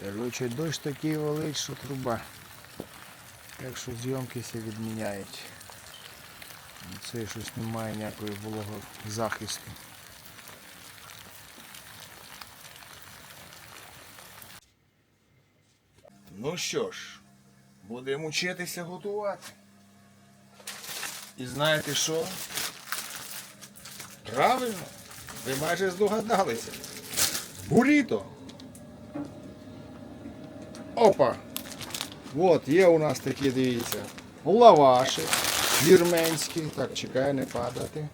Короче, дощ такий валить, що труба. Так що всі відміняють. Це щось немає ніякої вологозахисту. Ну що ж, будемо вчитися готувати. І знаєте що? Правильно, ви майже здогадалися. Буріто. Опа! От, є у нас такі, дивіться, лаваші вірменські. Так, чекай, не падати.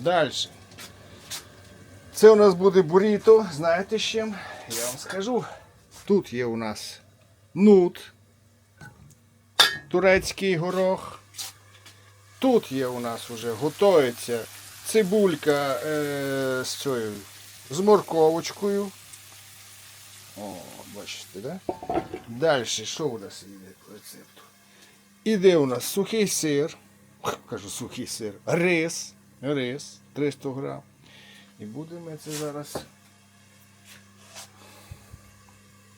Далі. Це у нас буде буріто. Знаєте з чим? Я вам скажу. Тут є у нас нут, турецький горох. Тут є у нас вже готується цибулька е, з цією, з морковочкою. О, бачите, да? Далі, що у нас йде по рецепту? Іде у нас сухий сир, кажу сухий сир, рис, рис 300 грам. І будемо це зараз.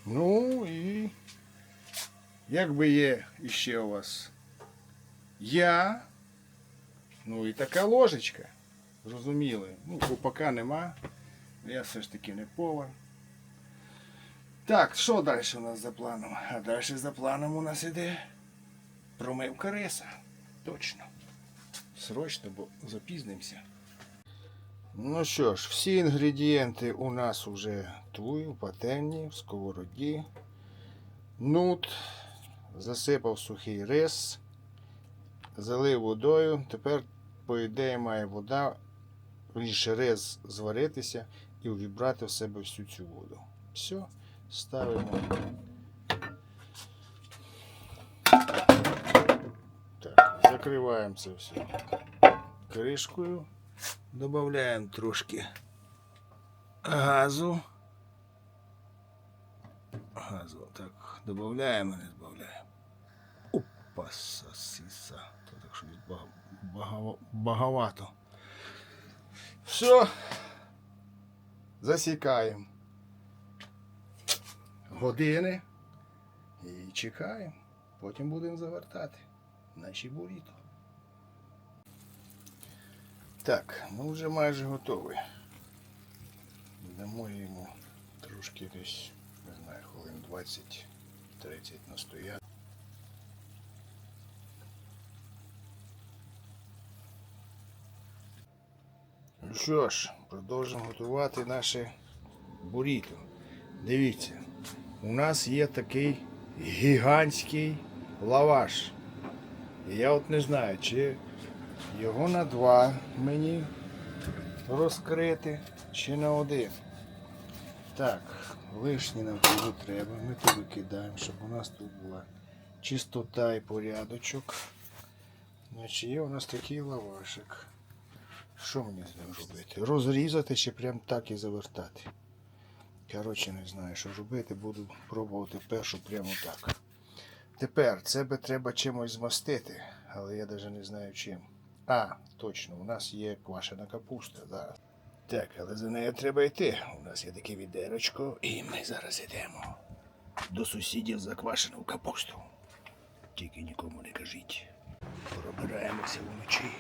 Ну і якби є іще у вас я, ну і така ложечка. Зрозуміли. Ну, поки нема. Я все ж таки не повар. Так, що далі у нас за планом? А далі за планом у нас іде промивка риса. Точно. Срочно, бо запізнимося. Ну що ж, всі інгредієнти у нас вже тут, в пательні, в сковороді. Нут, засипав сухий рис, залив водою. Тепер, по ідеї, має вода, рис зваритися і увібрати в себе всю цю воду. Все, ставимо. Так, закриваємо це все кришкою. Добавляємо трошки газу. Газу так. Додаємо, не додаємо. Опа, сосиса. Так що бага- бага- Все. Засікаємо. Години. І чекаємо. Потім будемо завертати наші буріто. Так, ну вже майже готовий. Дамо йому трошки десь, не знаю, хвилин 20-30 настояти. Ну що ж, продовжимо готувати наше буріто. Дивіться, у нас є такий гігантський лаваш. І я от не знаю, чи його на два мені розкрити чи на один. Так, лишні нам тут треба. Ми тут викидаємо, щоб у нас тут була чистота і порядочок. Значить, є у нас такий лавашик. Що мені з ним робити? Розрізати чи прям так і завертати? Коротше, не знаю, що робити, буду пробувати першу прямо так. Тепер це би треба чимось змастити, але я навіть не знаю чим. А, точно, у нас є квашена капуста зараз. Так, але за нею треба йти. У нас є таке відерочко, і ми зараз йдемо до сусідів за квашену капусту. Тільки нікому не кажіть. Пробираємося вночі.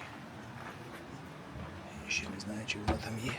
Я ще не знаю, чи вона там є.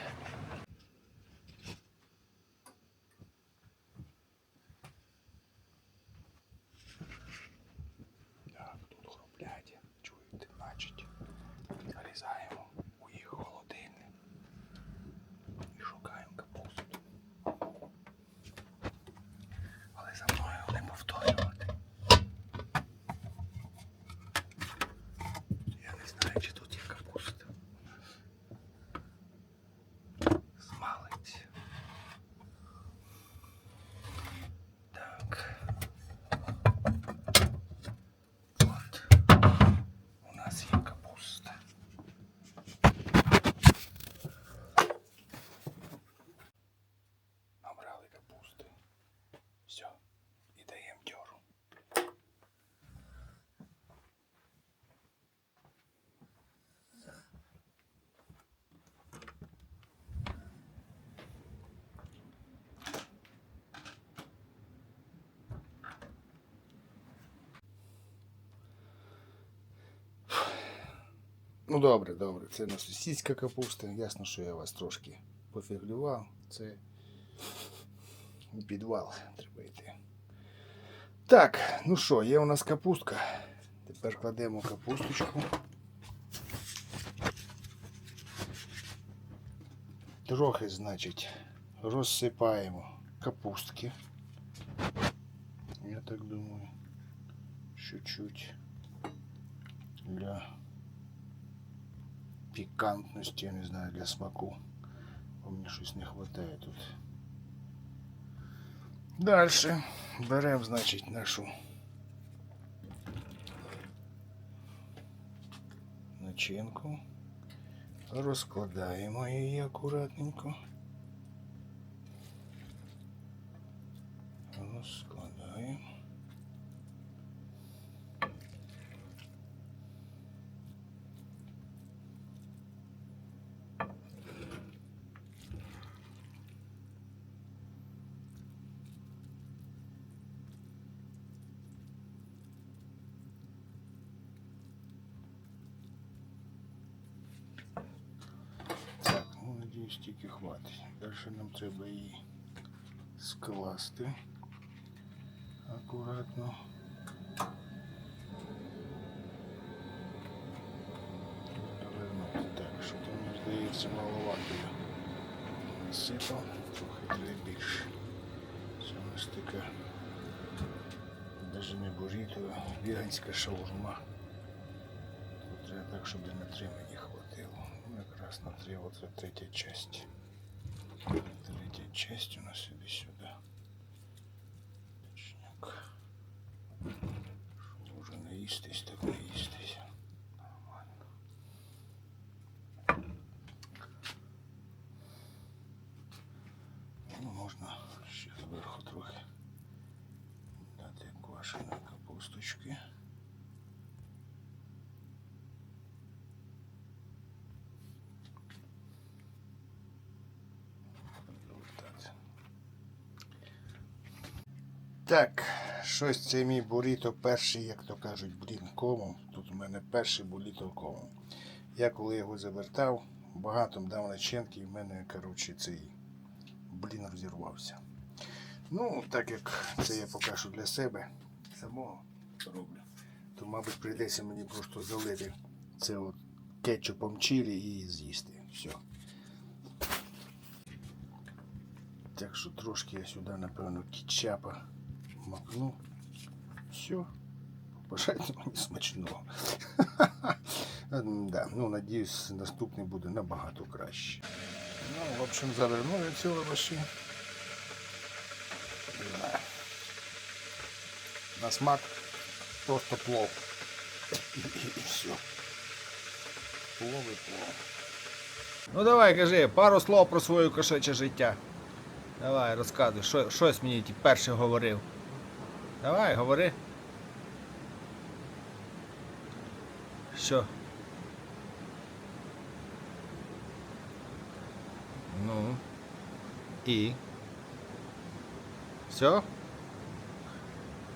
Ну добре, добре. Це не сусідська капуста. Ясно, що я вас трошки пофіглював. Це у підвал треба йти. Так, ну що, є у нас капустка. Тепер кладемо капусточку. Трохи, значить, розсипаємо капустки. Я так думаю, чуть-чуть для пікантності, я не знаю, для смаку. Бо мені щось не вистачає тут. Далі беремо, значить, нашу начинку, розкладаємо її акуратненько. Розкладаємо. Так, ну надіюсь, тільки хватить. Далі нам треба її скласти акуратно. Так, що там мені здається маловато я насипав, трохи треба більше. Це у нас така навіть не буріто, а веганська шаурма. Треба так, щоб і на три мені хватило. Ну, якраз на три, оце третя часть. Третя часть у нас іде сюди. Точняк. Що може не їстись, так не їстись. Нормально. Ну, можна ще зверху трохи дати квашеної капусточки. Завертати. Так, щось це мій буріто перший, як то кажуть, блін, комом. Тут у мене перший буріто комом. Я коли його завертав, багато дав начинки, і в мене, коротше, цей блін розірвався. Ну, так як це я покажу для себе самого роблю, то, мабуть, прийдеться мені просто залити це от кетчупом чилі і з'їсти. Все. Так що трошки я сюди, напевно, кетчапа макну. Все. Бажайте мені смачного. да, ну, надіюсь, наступний буде набагато краще. Ну, в общем, завернув я ці лаваші. На смак просто плов. І, і, і все. Плов і плов. Ну давай, кажи, пару слов про своє кошаче життя. Давай, розказуй, що, щось мені ті перше говорив. Давай, говори. Що? Ну. І. Все?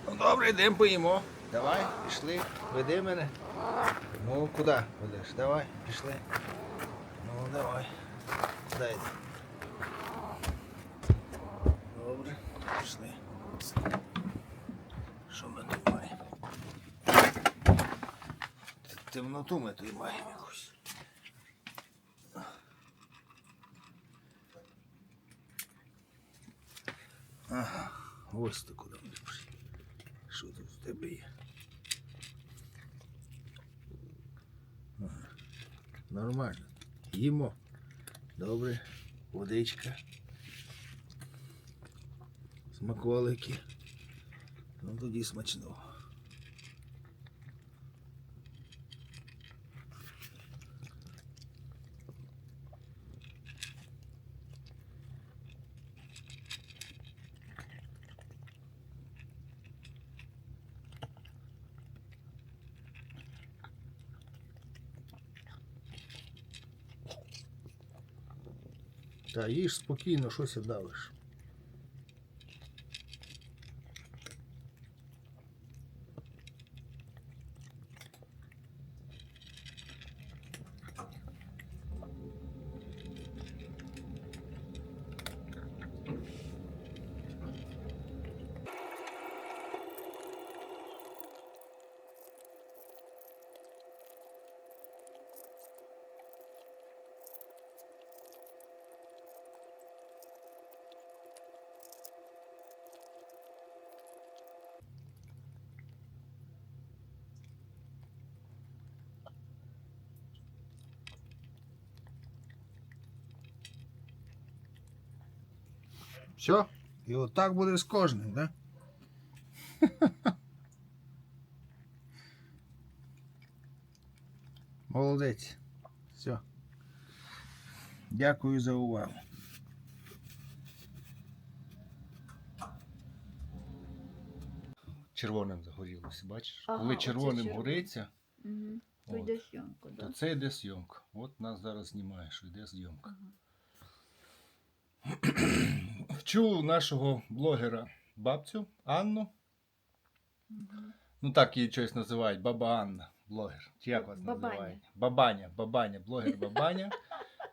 Ну добре, йдемо поїмо. Давай, пішли, веди мене. Ну, куди ведеш? Давай, пішли. Ну, давай. Дай. Добре, пішли. Що ми тут маємо? Темноту ми тут маємо якусь. Ага, ось ти куди ми пішли. Що тут в тебе є? Ага. Нормально. Їмо. Добре. Водичка. Смаколики. Ну тоді смачного. Та їж спокійно, щось давиш. Все? І отак буде з кожним, так? Да? Молодець. Все. Дякую за увагу. Червоним загорілося, бачиш? Ага, Коли червоним червоне. гориться, Угу. То От. йде зйомку, то да? це йде зйомка. От нас зараз знімає, що йде зйомка. Ага. Вчу нашого блогера бабцю Анну. Ну так її щось називають, баба Анна, блогер. Чи як вас Бабаня. називають? Бабаня, бабаня, блогер Бабаня.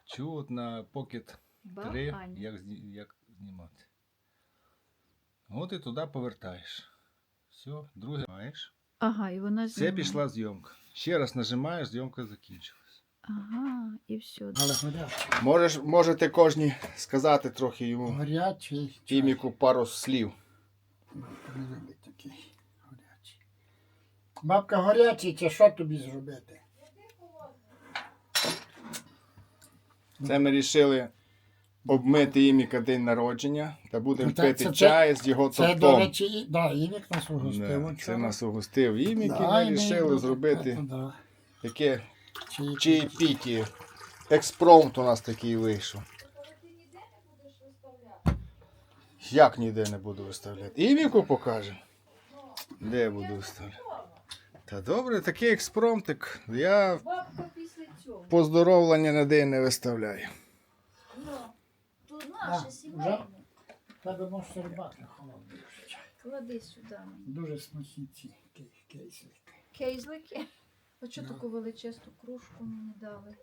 Чу от на Pocket 3, Ба, як, як знімати. От і туди повертаєш. Все, друге маєш. Ага, і вона Це знімає. пішла зйомка. Ще раз нажимаєш, зйомка закінчилась. Ага, і все. Але горячий. Можеш, можете кожні сказати трохи йому Горячий. Тіміку пару слів. Не такий горячий. Бабка горячий, це що тобі зробити? Це ми вирішили обмити Іміка день народження та будемо Ну, це- пити це- це- чай з його Це, до тортом. речі, і- да, Імік нас угостив. Да, це нас угостив Імік, і Да, ми і ми вирішили зробити Да. таке Чаєпіті. Експромт у нас такий вийшов. Як ніде не буду виставляти? Іміку покажемо. Де я буду виставляти? Та добре, такий експромтик. Я поздоровлення на день не виставляю. Ну, тут наше сімейне. Тебе може сербати холодний. Клади сюди. Дуже смачні ці кей- кейсики. А чого таку величезну кружку мені дали?